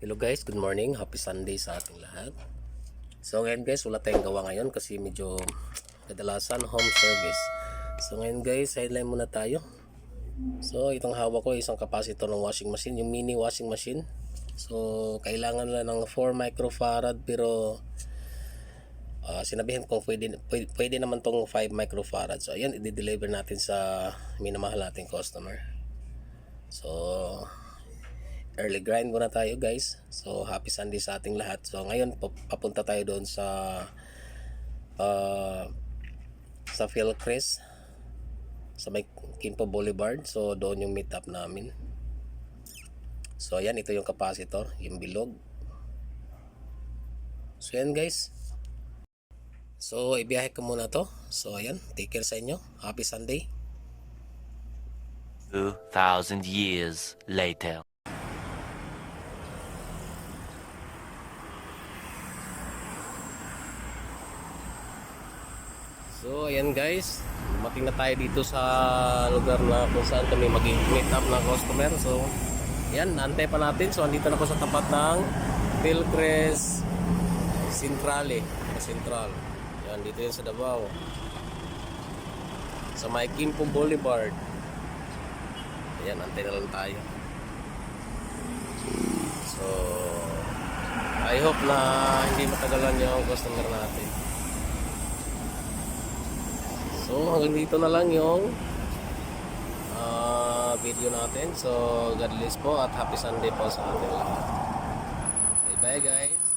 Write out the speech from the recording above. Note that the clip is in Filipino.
Hello guys, good morning. Happy Sunday sa ating lahat. So ngayon guys, wala tayong gawa ngayon kasi medyo kadalasan home service. So ngayon guys, sideline muna tayo. So itong hawak ko isang capacitor ng washing machine, yung mini washing machine. So kailangan lang ng 4 microfarad pero ah, sinabihan ko pwede, pwede, pwede naman tong 5 microfarad. So ayan, i-deliver natin sa minamahal nating customer. So early grind muna tayo guys. So happy Sunday sa ating lahat. So ngayon pap- papunta tayo doon sa uh, sa Philcris sa may Kimpo Boulevard. So doon yung meet up namin. So ayan ito yung capacitor, yung bilog. So yan guys. So ibiyahe ko muna to. So ayan, take care sa inyo. Happy Sunday. 2,000 years later. So, ayan guys. Dumating na tayo dito sa lugar na kung saan kami mag-meet up ng customer. So, ayan, naantay pa natin. So, andito na ako sa tapat ng Pilcres Centrale. Central. Ayan, dito yun sa Davao. Sa may Kimpo Boulevard. Ayan, antay na lang tayo. So, I hope na hindi matagalan yung customer natin. So hanggang dito na lang yung ah, video natin. So God bless po at happy Sunday po sa ating lahat. Bye bye guys.